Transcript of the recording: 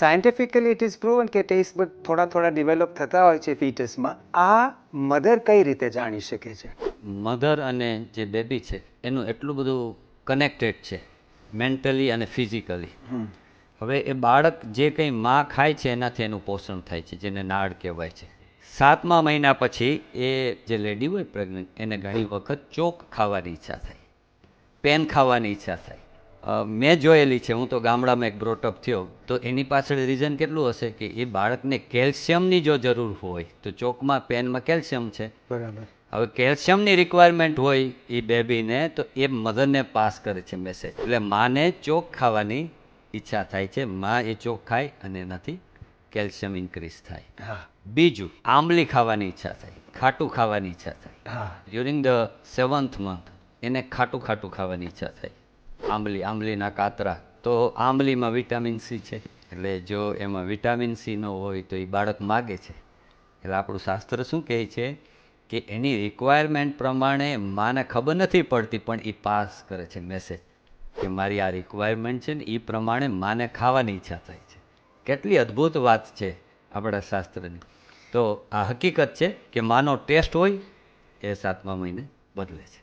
Scientifically it is proven કે test but થોડા થોડા ડેવલપ થતા હોય છે ફીટસમાં આ મધર કઈ રીતે જાણી શકે છે? મધર અને જે બેબી છે એનું એટલું બધું કનેક્ટેડ છે મેન્ટલી અને ફિઝિકલી હવે એ બાળક જે કંઈ માં ખાય છે એનાથી એનું પોષણ થાય છે જેને નાળ કહેવાય છે. સાતમા મહિના પછી એ જે લેડી હોય પ્રેગ્નન્ટ એને ઘણી વખત ચોક ખાવાની ઈચ્છા થાય. પેન ખાવાની ઈચ્છા થાય. મેં જોયેલી છે હું તો ગામડામાં એક બ્રોટઅપ થયો. તો એની પાછળ રીઝન કેટલું હશે કે એ બાળકને કેલ્શિયમની જો જરૂર હોય તો ચોકમાં પેનમાં કેલ્શિયમ છે. બરાબર. હવે કેલ્શિયમની રિક્વાયરમેન્ટ હોય એ બેબીને તો એ મધરને પાસ કરે છે મેસેજ એટલે માને ચોક ખાવાની ઈચ્છા થાય છે. માં એ ચોક ખાય અને એનાથી કેલ્શિયમ ઇન્ક્રીઝ થાય. હા. બીજું આંબલી ખાવાની ઈચ્છા થાય ખાટું ખાવાની ઈચ્છા થાય. હા. ડ્યુરિંગ ધ સેવન્થ મંથ એને ખાટું ખાટું ખાવાની ઈચ્છા થાય. આંબલી, આંબલીના કાતરા. તો આંબલીમાં વિટામિન સી છે. એટલે જો એમાં વિટામિન સી ન હોય તો એ બાળક માગે છે. એટલે આપણું શાસ્ત્ર શું કહે છે કે એની રિક્વાયરમેન્ટ પ્રમાણે માને ખબર નથી પડતી, પણ એ પાસ કરે છે મેસેજ કે મારી આ રિક્વાયરમેન્ટ છે ને એ પ્રમાણે માને ખાવાની ઈચ્છા થાય છે. કેટલી અદ્ભુત વાત છે આપણા શાસ્ત્રની. તો આ હકીકત છે કે માનો ટેસ્ટ હોય એ સાતમા મહિને બદલે છે.